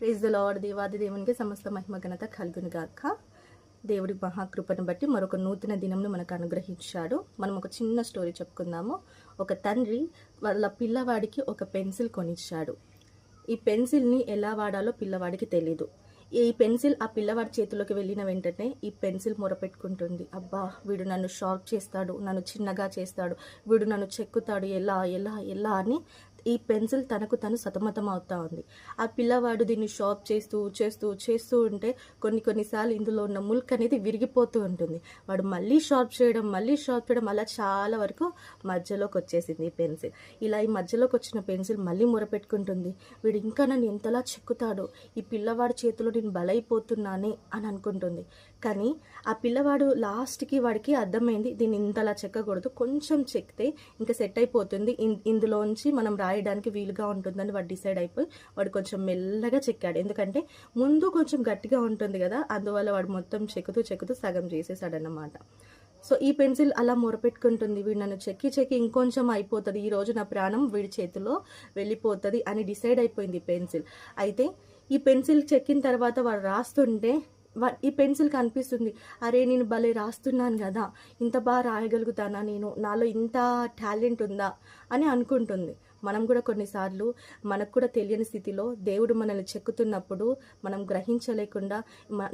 Praise the lord దేవాది దేవునికి సమస్త మహిమ ఘనత కలుగును గాక. దేవుడి మహాకృపను బట్టి మరొక నూతన దినంను మనకు అనుగ్రహించాడు. మనం ఒక చిన్న స్టోరీ చెప్పుకుందాము. ఒక తండ్రి వాళ్ళ పిల్లవాడికి ఒక పెన్సిల్ కొనిచ్చాడు. ఈ పెన్సిల్ని ఎలా వాడాలో పిల్లవాడికి తెలీదు. ఈ పెన్సిల్ ఆ పిల్లవాడి చేతిలోకి వెళ్ళిన వెంటనే ఈ పెన్సిల్ మొరపెట్టుకుంటుంది. అబ్బా వీడు నన్ను షార్ప్ చేస్తాడు నన్ను చిన్నగా చేస్తాడు వీడు నన్ను చెక్కుతాడు ఎలా ఎలా ఎలా అని ఈ పెన్సిల్ తనకు తను సతమతం అవుతా ఉంది. ఆ పిల్లవాడు దీన్ని షార్ప్ చేస్తూ చేస్తూ చేస్తూ ఉంటే కొన్ని కొన్నిసార్లు ఇందులో ఉన్న ముల్క్ అనేది విరిగిపోతూ ఉంటుంది. వాడు మళ్ళీ షార్ప్ చేయడం మళ్ళీ షార్ప్ చేయడం అలా చాలా వరకు మధ్యలోకి వచ్చేసింది ఈ పెన్సిల్. ఇలా ఈ మధ్యలోకి వచ్చిన పెన్సిల్ మళ్ళీ మురపెట్టుకుంటుంది. వీడు ఇంకా నన్ను ఎంతలా చెక్కుతాడు ఈ పిల్లవాడి చేతిలో నేను బలైపోతున్నానే అని అనుకుంటుంది. కానీ ఆ పిల్లవాడు లాస్ట్కి వాడికి అర్థమైంది దీన్ని ఇంతలా చెక్కకూడదు కొంచెం చెక్కితే ఇంకా సెట్ అయిపోతుంది. ఇందులోంచి మనం రాయడానికి వీలుగా ఉంటుందని వాడు డిసైడ్ అయిపోయి వాడు కొంచెం మెల్లగా చెక్కాడు. ఎందుకంటే ముందు కొంచెం గట్టిగా ఉంటుంది కదా అందువల్ల వాడు మొత్తం చెక్కుతూ చెక్కుతూ సగం చేసేసాడన్నమాట. సో ఈ పెన్సిల్ అలా మొరపెట్టుకుంటుంది. వీడు నన్ను చెక్కి చెక్కి ఇంకొంచెం అయిపోతుంది. ఈ రోజు నా ప్రాణం వీడి చేతిలో వెళ్ళిపోతుంది అని డిసైడ్ అయిపోయింది పెన్సిల్. అయితే ఈ పెన్సిల్ చెక్కిన తర్వాత వాడు రాస్తుంటే వా- ఈ పెన్సిల్ కనిపిస్తుంది. అరే నేను భలే రాస్తున్నాను కదా. ఇంత బాగా రాయగలుగుతానా నేను? నాలో ఇంత టాలెంట్ ఉందా? అని అనుకుంటుంది. మనం కూడా కొన్నిసార్లు మనకు కూడా తెలియని స్థితిలో దేవుడు మనల్ని చెక్కుతున్నప్పుడు మనం గ్రహించలేకుండా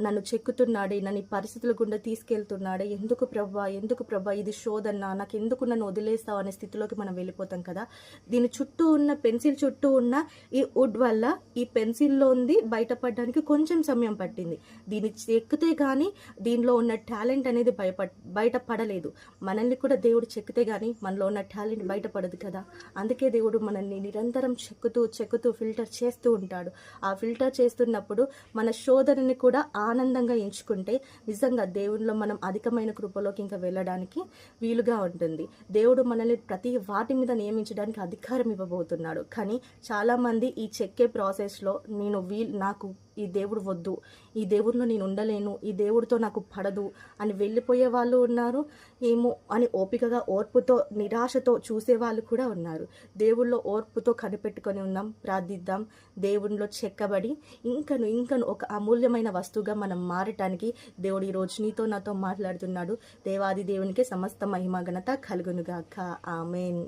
నన్ను చెక్కుతున్నాడే నన్ను ఈ పరిస్థితుల గుండా తీసుకెళ్తున్నాడే ఎందుకు ప్రభా ఎందుకు ప్రభా ఇది శోధన నాకు ఎందుకు నన్ను వదిలేస్తావు అనే స్థితిలోకి మనం వెళ్ళిపోతాం కదా. దీని చుట్టూ ఉన్న పెన్సిల్ చుట్టూ ఉన్న ఈ వుడ్ వల్ల ఈ పెన్సిల్లో ఉంది బయటపడడానికి కొంచెం సమయం పట్టింది. దీన్ని చెక్కితే కానీ దీనిలో ఉన్న టాలెంట్ అనేది బయట బయటపడలేదు. మనల్ని కూడా దేవుడు చెక్కితే కానీ మనలో ఉన్న టాలెంట్ బయటపడదు కదా. అందుకే దేవుడు మనల్ని నిరంతరం చెక్కుతూ చెక్కుతూ ఫిల్టర్ చేస్తూ ఉంటాడు. ఆ ఫిల్టర్ చేస్తున్నప్పుడు మన శోధనని కూడా ఆనందంగా ఎంచుకుంటే నిజంగా దేవునిలో మనం అధికమైన కృపలోకి ఇంకా వెళ్ళడానికి వీలుగా ఉంటుంది. దేవుడు మనల్ని ప్రతి వాటి మీద నియమించడానికి అధికారం ఇవ్వబోతున్నాడు. కానీ చాలామంది ఈ చెక్కే ప్రాసెస్లో నేను వీల్ నాకు ఈ దేవుడు వద్దు. ఈ దేవుడిలో నేను ఉండలేను. ఈ దేవుడితో నాకు పడదు అని వెళ్ళిపోయే వాళ్ళు ఉన్నారు. ఏమో అని ఓపికగా ఓర్పుతో నిరాశతో చూసే వాళ్ళు కూడా ఉన్నారు. దేవుళ్ళో ఓర్పుతో కనిపెట్టుకొని ఉందాం ప్రార్థిద్దాం. దేవునిలో చెక్కబడి ఇంకను ఇంకను ఒక అమూల్యమైన వస్తువుగా మనం మారటానికి దేవుడు ఈ నీతో నాతో మాట్లాడుతున్నాడు. దేవాది దేవునికి సమస్త మహిమ ఘనత కలుగునుగాక. ఆమెన్.